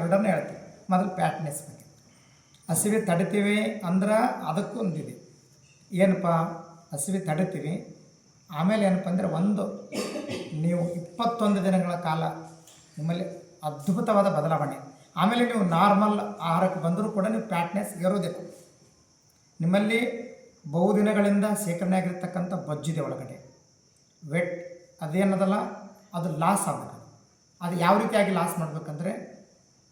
ಎರಡನ್ನೇ ಹೇಳ್ತೀವಿ ಮೊದಲು ಪ್ಯಾಟ್ನೆಸ್ ಬಗ್ಗೆ. ಹಸಿವೆ ತಡಿತೀವಿ ಅಂದ್ರೆ ಅದಕ್ಕೂ ಒಂದಿದೆ. ಏನಪ್ಪ? ಹಸಿವೆ ತಡಿತೀವಿ. ಆಮೇಲೆ ಏನಪ್ಪ ಅಂದರೆ ಒಂದು, ನೀವು ಇಪ್ಪತ್ತೊಂದು ದಿನಗಳ ಕಾಲ ನಿಮ್ಮಲ್ಲಿ ಅದ್ಭುತವಾದ ಬದಲಾವಣೆ. ಆಮೇಲೆ ನೀವು ನಾರ್ಮಲ್ ಆಹಾರಕ್ಕೆ ಬಂದರೂ ಕೂಡ ನೀವು ಪ್ಯಾಟ್ನೆಸ್ ಇರೋದಿಲ್ಲ ನಿಮ್ಮಲ್ಲಿ ಬಹುದಿನಗಳಿಂದ ಶೇಖರಣೆ ಆಗಿರ್ತಕ್ಕಂಥ ಬಜ್ಜಿದೆ ಒಳಗಡೆ. ವೆಟ್ ಅದೇನದಲ್ಲ? ಅದು ಲಾಸ್ ಆಗಬೇಕು ಅದು ಯಾವ ರೀತಿಯಾಗಿ ಲಾಸ್ ಮಾಡಬೇಕಂದ್ರೆ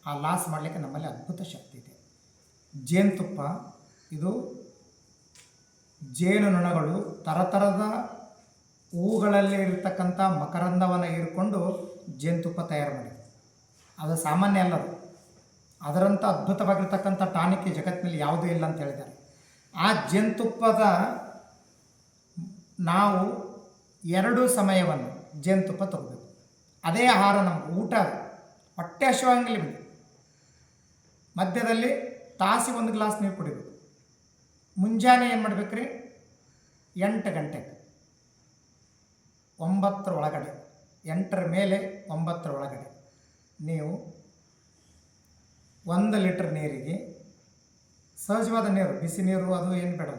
ಆ ಲಾಸ್ ಮಾಡಲಿಕ್ಕೆ ನಮ್ಮಲ್ಲಿ ಅದ್ಭುತ ಶಕ್ತಿ ಇದೆ. ಜೇನುತುಪ್ಪ, ಇದು ಜೇನುನೊಣಗಳು ತರತರದ ಹೂಗಳಲ್ಲಿ ಇರತಕ್ಕಂಥ ಮಕರಂದವನ್ನು ಹೀರಿಕೊಂಡು ಜೇನುತುಪ್ಪ ತಯಾರು ಮಾಡಿದೆ ಅದು ಸಾಮಾನ್ಯ ಅಲ್ಲ ಅದು ಅದರಂಥ ಅದ್ಭುತವಾಗಿರ್ತಕ್ಕಂಥ ಟಾನಿಕ್ ಜಗತ್ತಿನಲ್ಲಿ ಯಾವುದೂ ಇಲ್ಲ ಅಂತ ಹೇಳಿದ್ದಾರೆ. ಆ ಜೇನುತುಪ್ಪದ ನಾವು ಎರಡು ಸಮಯವನ್ನು ಜೇನುತುಪ್ಪ ತಗೋಬೇಕು. ಅದೇ ಆಹಾರ ನಮ್ಗೆ ಊಟ, ಹೊಟ್ಟೆ ಹಸಿವಾಗಲಿ ನಿಮಗೆ ಮಧ್ಯದಲ್ಲಿ ತಾಸಿ ಒಂದು ಗ್ಲಾಸ್ ನೀರು ಕುಡಿಬೇಕು. ಮುಂಜಾನೆ ಏನು ಮಾಡ್ಬೇಕ್ರಿ? ಎಂಟು ಗಂಟೆಗೆ ಒಂಬತ್ತರ ಒಳಗಡೆ. ಎಂಟರ ಮೇಲೆ ಒಂಬತ್ತರ ಒಳಗಡೆ. ನೀವು ಒಂದು ಲೀಟ್ರ್ ನೀರಿಗೆ ಸಹಜವಾದ ನೀರು, ಬಿಸಿ ನೀರು ಅದು ಏನು ಬೇಡ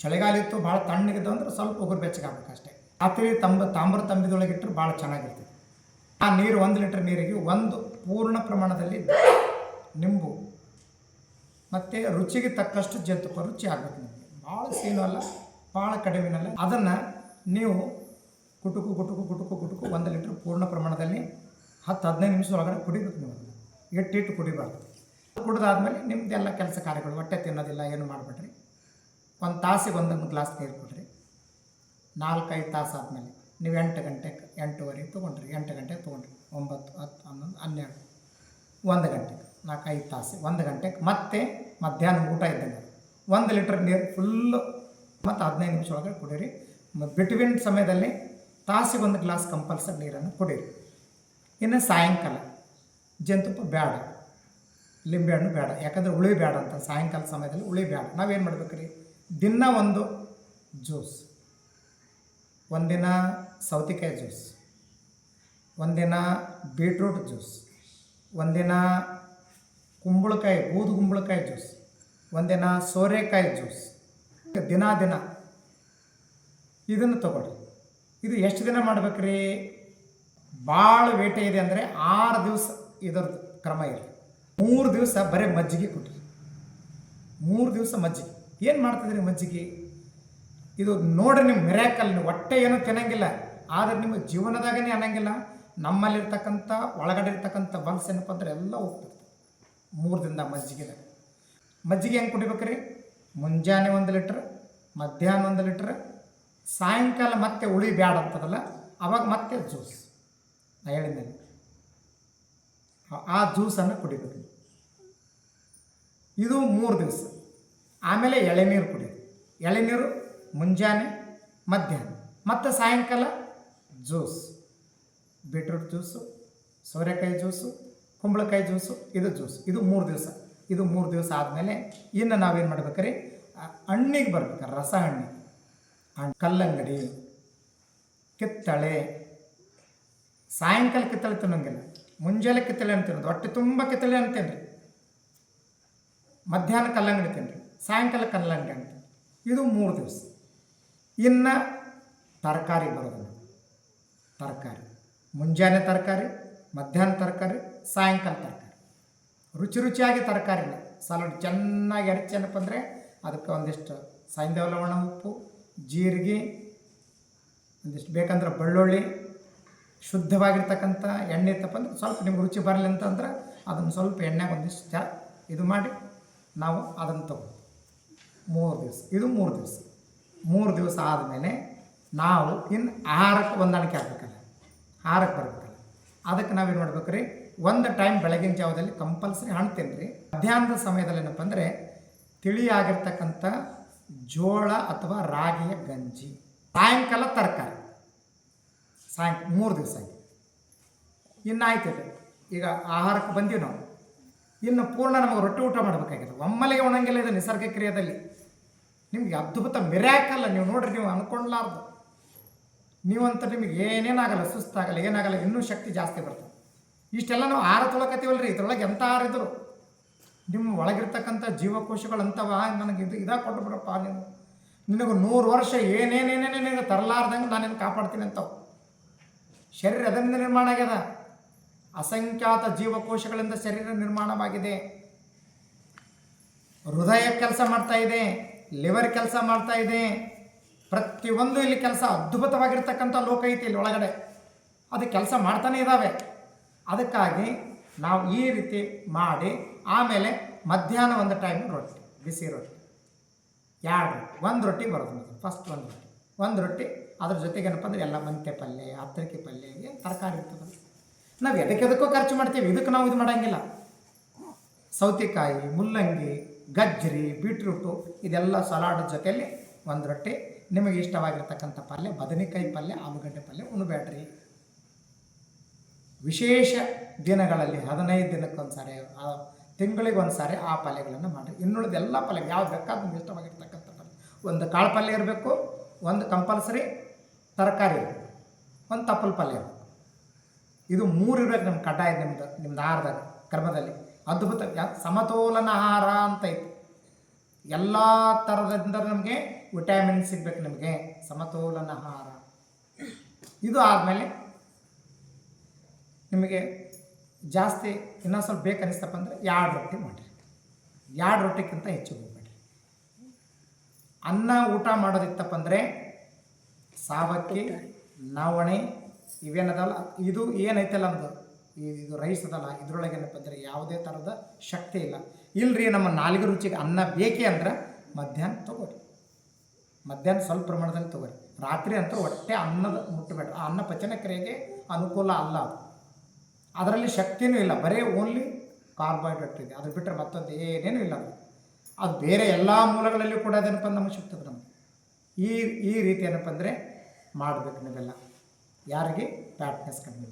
ಚಳಿಗಾಲ ಇತ್ತು, ಭಾಳ ತಣ್ಣಗಿದ್ದು ಅಂದ್ರೆ ಸ್ವಲ್ಪ ಉಗುರು ಬೆಚ್ಚಗಾಗಬೇಕು ಅಷ್ಟೇ. ರಾತ್ರಿ ತಂಬ, ತಾಮ್ರ ತಂಬಿದೊಳಗೆ ಇಟ್ಟರೆ ಭಾಳ ಚೆನ್ನಾಗಿರ್ತದೆ. ಆ ನೀರು ಒಂದು ಲೀಟ್ರ್ ನೀರಿಗೆ ಒಂದು ಪೂರ್ಣ ಪ್ರಮಾಣದಲ್ಲಿ ನಿಂಬು. ಮತ್ತು ರುಚಿಗೆ ತಕ್ಕಷ್ಟು ಜೇನುತುಪ್ಪ, ರುಚಿ ಆಗಬೇಕು ನಿಮಗೆ. ಭಾಳ ಸೀನು ಅಲ್ಲ, ಭಾಳ ಕಡಿಮೆನಲ್ಲ ಅದನ್ನು ನೀವು ಕುಟುಕು ಕುಟುಕು ಕುಟುಕು ಕುಟುಕು ಒಂದು ಲೀಟ್ರ್ ಪೂರ್ಣ ಪ್ರಮಾಣದಲ್ಲಿ ಹತ್ತು, ಹದಿನೈದು ನಿಮಿಷ ಒಳಗಡೆ ಕುಡಿಬೇಕು ನೀವು ಅದನ್ನು. ಇಟ್ಟಿಟ್ಟು ಕುಡಿಬಾರ್ದು. ಕುಡಿದಾದ್ಮೇಲೆ ನಿಮ್ಮದೆಲ್ಲ ಕೆಲಸ ಕಾರ್ಯಗಳು, ಹೊಟ್ಟೆ ತಿನ್ನೋದಿಲ್ಲ, ಏನು ಮಾಡಬೇಡ್ರಿ ಒಂದು ತಾಸಿಗೆ ಒಂದೊಂದು ಗ್ಲಾಸ್ ನೀರು ಕೊಡ್ರಿ. ನಾಲ್ಕೈದು ತಾಸು ಆದಮೇಲೆ ನೀವು ಎಂಟು ಗಂಟೆಗೆ ಎಂಟೂವರೆಗೆ ತೊಗೊಂಡ್ರಿ. ಎಂಟು ಗಂಟೆಗೆ ತೊಗೊಂಡ್ರಿ. ಒಂಬತ್ತು, ಹತ್ತು, ಹನ್ನೊಂದು, ಹನ್ನೆರಡು. ಒಂದು ಗಂಟೆಗೆ. ನಾಲ್ಕೈದು ತಾಸು, ಒಂದು ಗಂಟೆಗೆ ಮತ್ತೆ ಮಧ್ಯಾಹ್ನ ಊಟ ಇದ್ದಂಗೆ ಒಂದು ಲೀಟ್ರ್ ನೀರು ಫುಲ್ಲು ಮತ್ತು ಹದಿನೈದು ನಿಮಿಷ ಒಳಗೆ ಕುಡೀರಿ. ಬಿಟ್ವೀನ್ ಸಮಯದಲ್ಲಿ ತಾಸಿಗೆ ಒಂದು ಗ್ಲಾಸ್ ಕಂಪಲ್ಸರಿ ನೀರನ್ನು ಕುಡೀರಿ. ಇನ್ನು ಸಾಯಂಕಾಲ, ಜೇನುತುಪ್ಪ ಬೇಡ ಲಿಂಬೆಹಣ್ಣು ಬೇಡ ಯಾಕಂದರೆ ಹುಳಿ ಬೇಡ ಅಂತ ಸಾಯಂಕಾಲ ಸಮಯದಲ್ಲಿ ಹುಳಿ ಬೇಡ ನಾವೇನು ಮಾಡ್ಬೇಕು ರೀ ದಿನ ಒಂದು ಜ್ಯೂಸ್, ಒಂದಿನ ಸೌತೆಕಾಯಿ ಜ್ಯೂಸ್, ಒಂದಿನ ಬೀಟ್ರೂಟ್ ಜ್ಯೂಸ್, ಒಂದಿನ ಕುಂಬಳಕಾಯಿ ಬೂದು ಕುಂಬಳಕಾಯಿ ಜ್ಯೂಸ್, ಒಂದಿನ ಸೋರೆಕಾಯಿ ಜ್ಯೂಸ್. ದಿನ ದಿನ. ಇದನ್ನು ತಗೊಳ್ರಿ ಇದು ಎಷ್ಟು ದಿನ ಮಾಡ್ಬೇಕ್ರಿ? ಭಾಳ ವೇಟೆ ಇದೆ ಅಂದರೆ ಆರು ದಿವಸ ಇದರದ್ದು ಕ್ರಮ ಇರಲಿ. ಮೂರು ದಿವಸ ಬರೀ ಮಜ್ಜಿಗೆ ಕೊಟ್ರಿ ಮೂರು ದಿವಸ ಮಜ್ಜಿಗೆ. ಏನು ಮಾಡ್ತಿದ್ರಿ ಮಜ್ಜಿಗೆ? ಇದು ನೋಡ್ರಿ ನಿಮ್ಮ ಮಿರಾಕಲ್, ನೀವು ಹೊಟ್ಟೆ ಏನೂ ತಿನ್ನಂಗಿಲ್ಲ. ಆದರೆ ನಿಮ್ಮ ಜೀವನದಾಗನೇ ಅನ್ನಂಗಿಲ್ಲ. ನಮ್ಮಲ್ಲಿರ್ತಕ್ಕಂಥ, ಒಳಗಡೆ ಇರ್ತಕ್ಕಂಥ ಬಲ್ಸ್ ಏನಪ್ಪ ಅಂದ್ರೆ ಎಲ್ಲ ಹೋಗ್ತದೆ. ಮೂರು ದಿನದ ಮಜ್ಜಿಗೆ ಮಜ್ಜಿಗೆ ಹೆಂಗೆ ಕುಡಿಬೇಕ್ರಿ? ಮುಂಜಾನೆ ಒಂದು ಲೀಟ್ರ್, ಮಧ್ಯಾಹ್ನ ಒಂದು ಲೀಟ್ರ್, ಸಾಯಂಕಾಲ ಮತ್ತೆ ಉಳಿ ಬ್ಯಾಡ ಅಂತದಲ್ಲ, ಅವಾಗ ಮತ್ತೆ ಜ್ಯೂಸ್. ನಾ ಹೇಳಿದ್ದೇನೆ ಆ- ಜ್ಯೂಸನ್ನು ಕುಡಿಬೇಕು ಇದು ಮೂರು ದಿವಸ. ಆಮೇಲೆ ಎಳೆನೀರು ಕುಡಿಯೋದು ಎಳೆನೀರು ಮುಂಜಾನೆ, ಮಧ್ಯಾಹ್ನ, ಮತ್ತು ಸಾಯಂಕಾಲ ಜ್ಯೂಸ್. ಬೀಟ್ರೂಟ್ ಜ್ಯೂಸು, ಸೋರೆಕಾಯಿ ಜ್ಯೂಸು ಕುಂಬಳಕಾಯಿ ಜ್ಯೂಸು, ಇದು ಜ್ಯೂಸ್. ಇದು ಮೂರು ದಿವಸ. ಇದು ಮೂರು ದಿವಸ ಆದಮೇಲೆ ಇನ್ನು ನಾವೇನು ಮಾಡ್ಬೇಕ್ರಿ? ಹಣ್ಣಿಗೆ ಬರ್ಬೇಕು, ರಸ ಹಣ್ಣು. ಕಲ್ಲಂಗಡಿ, ಕಿತ್ತಳೆ. ಸಾಯಂಕಾಲ ಕಿತ್ತಳೆ ತಿನ್ನೋಂಗಿಲ್ಲ. ಮುಂಜಾನೆ ಕಿತ್ತಳೆ ಅಂತ ತಿನ್ನೋದು. ಹೊಟ್ಟೆ ತುಂಬ ಕಿತ್ತಳೆ ಅಂತ ತಿನ್ನಿರಿ ಮಧ್ಯಾಹ್ನ ಕಲ್ಲಂಗಡಿ ತಿನ್ನಿರಿ ಸಾಯಂಕಾಲ ಕಲ್ಲಂಗಡಿ ಅಂತ ಇದು ಮೂರು ದಿವಸ. ಇನ್ನು ತರಕಾರಿ ಬರೋದು ತರಕಾರಿ. ಮುಂಜಾನೆ ತರಕಾರಿ, ಮಧ್ಯಾಹ್ನ ತರಕಾರಿ ಸಾಯಂಕಾಲ ತರಕಾರಿ. ರುಚಿ ರುಚಿಯಾಗಿ ತರಕಾರಿನ ಸಲಾಡ್ ಚೆನ್ನಾಗಿ ಹೆರಚೇನಪ್ಪ ಅಂದರೆ ಅದಕ್ಕೆ ಒಂದಿಷ್ಟು ಸಾಯಿಂದವ ಲವಣ, ಉಪ್ಪು, ಜೀರಿಗೆ, ಒಂದಿಷ್ಟು ಬೇಕಂದ್ರೆ ಬೆಳ್ಳುಳ್ಳಿ, ಶುದ್ಧವಾಗಿರ್ತಕ್ಕಂಥ ಎಣ್ಣೆ ಇತ್ತಪ್ಪ ಅಂದ್ರೆ ಸ್ವಲ್ಪ ನಿಮ್ಗೆ ರುಚಿ ಬರಲಿ ಅಂತಂದ್ರೆ ಅದನ್ನು ಸ್ವಲ್ಪ ಎಣ್ಣೆಗೆ ಒಂದಿಷ್ಟು ಜಾ ಇದು ಮಾಡಿ ನಾವು ಅದನ್ನು ತಗೋ ಮೂರು ದಿವಸ. ಇದು ಮೂರು ದಿವಸ. ಮೂರು ದಿವಸ ಆದಮೇಲೆ ನಾವು ಇನ್ನು ಆಹಾರಕ್ಕೆ ಹೊಂದಾಣಿಕೆ ಆಗ್ಬೇಕಲ್ಲ. ಆಹಾರಕ್ಕೆ ಬರಬೇಕಲ್ಲ. ಅದಕ್ಕೆ ನಾವೇನು ಮಾಡ್ಬೇಕು ರೀ? ಒಂದು ಟೈಮ್ ಬೆಳಗಿನ ಜಾವದಲ್ಲಿ ಕಂಪಲ್ಸರಿ ಹಣ್ಣು ತಿನ್ನಿರಿ ಮಧ್ಯಾಹ್ನದ ಸಮಯದಲ್ಲಿ ಏನಪ್ಪ ಅಂದರೆ ತಿಳಿಯಾಗಿರ್ತಕ್ಕಂಥ ಜೋಳ ಅಥವಾ ರಾಗಿಯ ಗಂಜಿ. ಸಾಯಂಕಾಲ ತರಕಾರಿ. ಸಾಯಂಕಾಲ ಮೂರು ದಿವಸ ಆಯ್ತು. ಇನ್ನು ಆಯ್ತದೆ ಈಗ ಆಹಾರಕ್ಕೆ ಬಂದೀವಿ ನಾವು. ಇನ್ನು ಪೂರ್ಣ ನಮಗೆ ರೊಟ್ಟಿ ಊಟ ಮಾಡಬೇಕಾಗಿದೆ ಒಮ್ಮಲೆಗೆ ಉಣಂಗಿಲ್ಲ ಇದು ನಿಸರ್ಗ ಕ್ರಿಯೆಯಲ್ಲಿ ನಿಮಗೆ ಅದ್ಭುತ ಮಿರಾಕಲ್ಲ ನೀವು ನೋಡ್ರಿ, ನೀವು ಅನ್ಕೊಂಡ್ಲಾರ್ದು ನೀವಂತ ನಿಮಗೆ ಏನೇನಾಗಲ್ಲ, ಸುಸ್ತಾಗಲ್ಲ, ಏನಾಗಲ್ಲ, ಇನ್ನೂ ಶಕ್ತಿ ಜಾಸ್ತಿ ಬರ್ತದೆ. ಇಷ್ಟೆಲ್ಲ ನಾವು ಆಹಾರ ತೊಳಕತ್ತೀವಲ್ಲ ರೀ ಇದ್ರೊಳಗೆ ಎಂಥ ಆಹಾರ ಇದ್ರು. ನಿಮ್ಮ ಒಳಗಿರ್ತಕ್ಕಂಥ ಜೀವಕೋಶಗಳು ಅಂತವ ನನಗೆ ಇದು ಇದಾಗ ಕೊಟ್ಟು ಬಿಡಪ್ಪ ನೀನು. ನಿನಗೆ ನೂರು ವರ್ಷ ಏನೇನೇನೇನೇ ನಿನಗೆ ತರಲಾರ್ದಂಗೆ ನಾನು ನಿನ್ನ ಕಾಪಾಡ್ತೀನಿ ಅಂತವು. ಶರೀರ ಅದರಿಂದ ನಿರ್ಮಾಣ ಆಗ್ಯದ? ಅಸಂಖ್ಯಾತ ಜೀವಕೋಶಗಳಿಂದ ಶರೀರ ನಿರ್ಮಾಣವಾಗಿದೆ. ಹೃದಯ ಕೆಲಸ ಮಾಡ್ತಾ ಇದೆ, ಲಿವರ್ ಕೆಲಸ ಮಾಡ್ತಾ ಇದೆ. ಪ್ರತಿಯೊಂದು ಇಲ್ಲಿ ಕೆಲಸ ಅದ್ಭುತವಾಗಿರ್ತಕ್ಕಂಥ ಲೋಕ ಐತಿ ಇಲ್ಲಿ ಒಳಗಡೆ. ಅದು ಕೆಲಸ ಮಾಡ್ತಾನೆ ಇದ್ದಾವೆ ಅದಕ್ಕಾಗಿ ನಾವು ಈ ರೀತಿ ಮಾಡಿ ಆಮೇಲೆ ಮಧ್ಯಾಹ್ನ ಒಂದು ಟೈಮ್ ರೊಟ್ಟಿ, ಬಿಸಿ ರೊಟ್ಟಿ. ಎರಡು, ಒಂದು ರೊಟ್ಟಿ ಬರೋದು ಫಸ್ಟ್ ಒಂದು ರೊಟ್ಟಿ. ಒಂದು ರೊಟ್ಟಿ, ಅದ್ರ ಜೊತೆಗೆ ಏನಪ್ಪ ಅಂದ್ರೆ ಎಲ್ಲ ಮಂತೆ ಪಲ್ಯ ಹತ್ತರಿಕೆ ಪಲ್ಯ, ಏನು ತರಕಾರಿ ಇರ್ತದೆ ನಾವು ಎದಕ್ಕೆ ಎದಕ್ಕೂ ಖರ್ಚು ಮಾಡ್ತೀವಿ, ಇದಕ್ಕೆ ನಾವು ಇದು ಮಾಡೋಂಗಿಲ್ಲ. ಸೌತೆಕಾಯಿ, ಮುಲ್ಲಂಗಿ, ಗಜ್ಜರಿ ಬೀಟ್ರೂಟು ಇದೆಲ್ಲ ಸಲಾಡ್ ಜೊತೆಯಲ್ಲಿ ಒಂದು ರೊಟ್ಟಿ. ನಿಮಗೆ ಇಷ್ಟವಾಗಿರ್ತಕ್ಕಂಥ ಪಲ್ಯ, ಬದನೆಕಾಯಿ ಪಲ್ಯ, ಆಲೂಗಡ್ಡೆ ಪಲ್ಯ ಉಣ್ಬೇಡ್ರಿ ವಿಶೇಷ ದಿನಗಳಲ್ಲಿ ಹದಿನೈದು ದಿನಕ್ಕೊಂದು ಸಾರಿ ಆ ತಿಂಗಳಿಗೆ ಒಂದು ಸಾರಿ ಆ ಪಲ್ಯಗಳನ್ನು ಮಾಡಿ ಇನ್ನುಳಿದ ಎಲ್ಲ ಪಲ್ಯ ಯಾವ ಬೇಕಾದ್ರೂ ನಿಮ್ಗೆ ಪಲ್ಯ ಒಂದು ಕಾಳು ಪಲ್ಯ ಇರಬೇಕು, ಒಂದು ಕಂಪಲ್ಸರಿ ತರಕಾರಿ ಇರಬೇಕು, ಒಂದು ತಪ್ಪಲು ಪಲ್ಯ ಇರಬೇಕು. ಇದು ಮೂರು ಇರಬೇಕು ನಮ್ಮ ಕಡ್ಡಾಯ ನಿಮ್ದು ನಿಮ್ದು ಆಹಾರದಾಗ, ಕರ್ಮದಲ್ಲಿ. ಅದ್ಭುತ ಸಮತೋಲನ ಆಹಾರ ಅಂತ ಐತಿ. ಎಲ್ಲ ಥರದಿಂದ ನಮಗೆ ವಿಟಮಿನ್ ಸಿಗ್ಬೇಕು ನಿಮಗೆ, ಸಮತೋಲನ ಆಹಾರ. ಇದು ಆದಮೇಲೆ ನಿಮಗೆ ಜಾಸ್ತಿ ಇನ್ನೊಂದು ಸ್ವಲ್ಪ ಬೇಕು ಅನಿಸ್ತಪ್ಪ ಅಂದರೆ ಎರಡು ರೊಟ್ಟಿ ಮಾಡಿರಿ. ಎರಡು ರೊಟ್ಟಿಗಿಂತ ಹೆಚ್ಚು ಮಾಡಿರಿ ಅನ್ನ ಊಟ ಮಾಡೋದಿತ್ತಪ್ಪ ಅಂದರೆ ಸಾವಕ್ಕಿ, ನವಣೆ ಇವೇನದಲ್ಲ, ಇದು ಏನೈತಲ್ಲ ಒಂದು ಇದು ರೈಸ್ ಅದಲ್ಲ, ಇದ್ರೊಳಗೆ ಏನಪ್ಪ ಅಂದರೆ ಯಾವುದೇ ಥರದ ಶಕ್ತಿ ಇಲ್ಲ. ಇಲ್ರಿ ನಮ್ಮ ನಾಲ್ಕು ರುಚಿಗೆ ಅನ್ನ ಬೇಕೇ ಅಂದ್ರೆ ಮಧ್ಯಾಹ್ನ ತೊಗೊರಿ. ಮಧ್ಯಾಹ್ನ ಸ್ವಲ್ಪ ಪ್ರಮಾಣದಲ್ಲಿ ತೊಗೊರಿ. ರಾತ್ರಿ ಅಂತೂ ಹೊಟ್ಟೆ ಅನ್ನದ ಮುಟ್ಟಬೇಡ ಆ ಅನ್ನ ಪಚನ ಕ್ರಿಯೆಗೆ ಅನುಕೂಲ ಅಲ್ಲ ಅದು. ಅದರಲ್ಲಿ ಶಕ್ತಿನೂ ಇಲ್ಲ. ಬರೀ ಓನ್ಲಿ ಕಾರ್ಬೋಹೈಡ್ರೇಟ್ ಇದೆ. ಅದು ಬಿಟ್ಟರೆ ಮತ್ತೊಂದು ಏನೇನೂ ಇಲ್ಲ ಅದು. ಬೇರೆ ಎಲ್ಲ ಮೂಲಗಳಲ್ಲಿ ಕೂಡ ಅದೇನಪ್ಪ ನಮಗೆ ಸಿಗ್ತದೆ ನಮಗೆ ಈ ಈ ರೀತಿ ಏನಪ್ಪ ಅಂದರೆ ಮಾಡಬೇಕು ನೀವೆಲ್ಲ. ಯಾರಿಗೆ? ಫ್ಯಾಟ್ನೆಸ್ ಕಡಿಮೆ